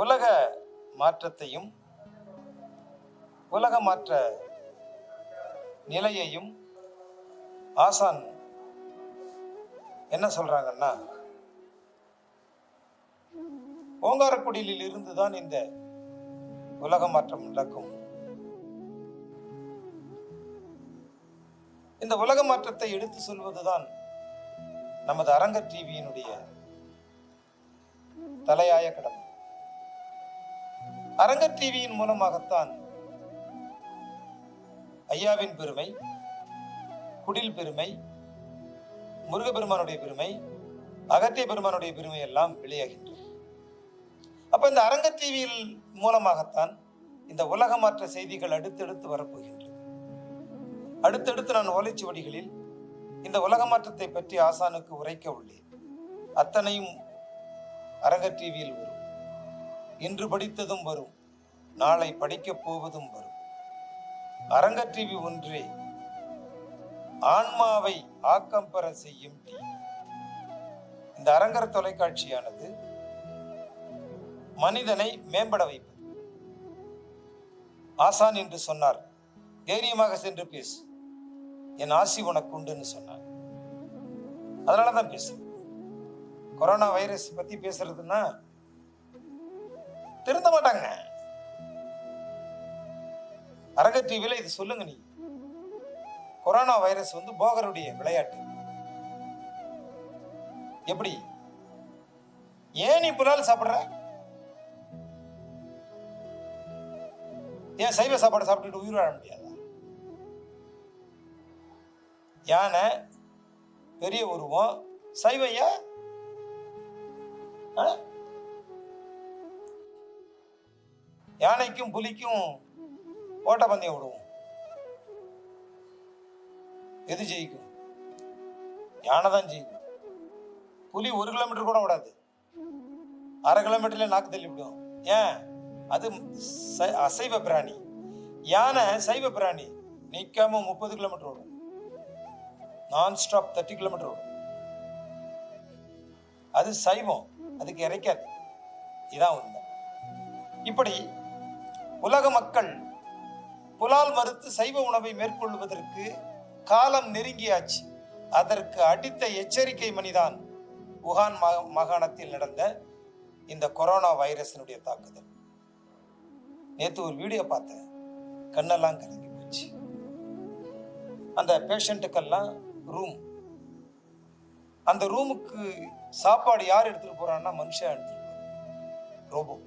உலக மாற்றத்தையும் உலக மாற்ற நிலையையும் ஆசான் என்ன சொல்றாங்கன்னா ஓங்காரக்குடியில் இருந்து தான் இந்த உலக மாற்றம் நடக்கும். இந்த உலக மாற்றத்தை எடுத்து சொல்வதுதான் நமது அரங்க டிவியினுடைய தலையாய கடமை. அரங்க டிவியின் மூலமாகத்தான் ஐயாவின் பெருமை குடில் பெருமை முருகப்பெருமானுடைய பெருமை அகத்திய பெருமானுடைய பெருமை எல்லாம் வெளியாகின்றது அப்ப இந்த அரங்க டிவியில் மூலமாகத்தான் இந்த உலகமாற்ற செய்திகள் அடுத்தடுத்து வரப்போகின்றது அடுத்தடுத்து நான் ஓலைச்சுவடிகளில் இந்த உலகமாற்றத்தை பற்றி ஆசானுக்கு உரைக்க உள்ளேன். அத்தனையும் அரங்க டிவியில் வரும். இன்று படித்ததும் வரும் நாளை படிக்கப் போவதும் வரும். அரங்க டிவி ஒன்றே ஆன்மாவை ஆக்கம் பெற செய்யும் டி இந்த அரங்கர் தொலைக்காட்சியானது மனிதனை மேம்பட வைப்பது. ஆசான் என்று சொன்னார் தைரியமாக சென்று பேசு. என் ஆசி உனக்கு உண்டுன்னு சொன்னார். அதனால தான் பேசுறேன் கொரோனா வைரஸ் பத்தி பேசுறதுன்னா திருந்த மாட்டாங்க. அரங்க டிவியில இது சொல்லுங்க நீ. கொரோனா வைரஸ் வந்து போகருடைய விளையாட்டு. எப்படி? ஏன் நீ புலால் சாப்பிடுற? ஏன் சைவ சாப்பாடு சாப்பிட்டுட்டு உயிர் வாழ முடியாது? யானை பெரிய உருவம் சைவையா யானைக்கும் புலிக்கும் ஓட்டப்பந்தயம் விடுவோம். எது ஜெயிக்கும்? யானை தான் ஜெயிக்கும். புலி ஒரு கிலோமீட்டர் கூட விடாது அரை கிலோமீட்டர்ல நாக்கு தள்ளிவிடும் ஏன்? அது அசைவ பிராணி. யானை சைவ பிராணி. நிற்காம முப்பது கிலோமீட்டர் ஓடும். நான் ஸ்டாப் தேர்ட்டி கிலோமீட்டர் ஓடும். அது சைவம். அதுக்கு இறைக்காது. இதான் உண்மை. இப்படி உலக மக்கள் புலால் மறுத்து சைவ உணவை மேற்கொள்வதற்கு காலம் நெருங்கியாச்சு. அதற்கு அடித்த எச்சரிக்கை மணிதான் wuhan மா மாகாணத்தில் நடந்த இந்த கொரோனா வைரஸினுடைய தாக்குதல். நேற்று ஒரு வீடியோ பார்த்தேன். கண்ணெல்லாம் கலங்கி போச்சு. அந்த பேஷண்ட்டுக்கெல்லாம் ரூம் அந்த ரூமுக்கு சாப்பாடு யார் எடுத்துகிட்டு போகிறான்னா மனுஷன் எடுத்துட்டு போகிறான் ரோபோ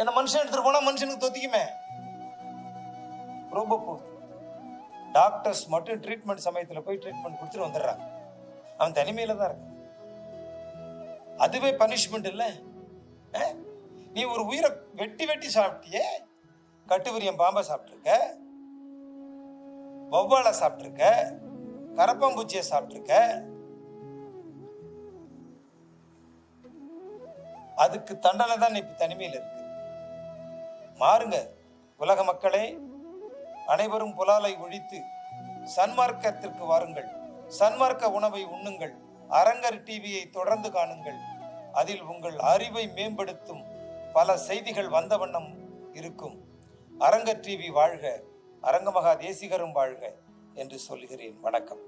என்ன மனுஷன் எடுத்துட்டு போனா மனுஷனுக்கு தொத்திக்குமே? ரொம்ப போகுது டாக்டர்ஸ் மட்டும் ட்ரீட்மெண்ட் சமயத்துல போய் ட்ரீட்மெண்ட் கொடுத்துட்டு வந்துடுறாங்க. அவன் தனிமையில தான் இருக்கான். அதுவே பனிஷ்மெண்ட் இல்ல. நீ ஒரு உயிரை வெட்டி வெட்டி சாப்பிட்டியே? கட்டுவிரியம் பாம்பை சாப்பிட்ருக்க வௌவாலை சாப்பிட்ருக்க கரப்பாம்பூச்சியை சாப்பிட்ருக்க அதுக்கு தண்டனை தான் நீ இப்ப தனிமையில் இருக்கு. மாறுங்க. உலக மக்களே அனைவரும் புலாலை ஒழித்து சன்மார்க்கத்திற்கு வாருங்கள். சன்மார்க்க உணவை உண்ணுங்கள். அரங்கர் டிவியை தொடர்ந்து காணுங்கள். அதில் உங்கள் அறிவை மேம்படுத்தும் பல செய்திகள் வந்த வண்ணம் இருக்கும். அரங்கர் டிவி வாழ்க. அரங்கமகா தேசிகரும் வாழ்க என்று சொல்கிறேன். வணக்கம்.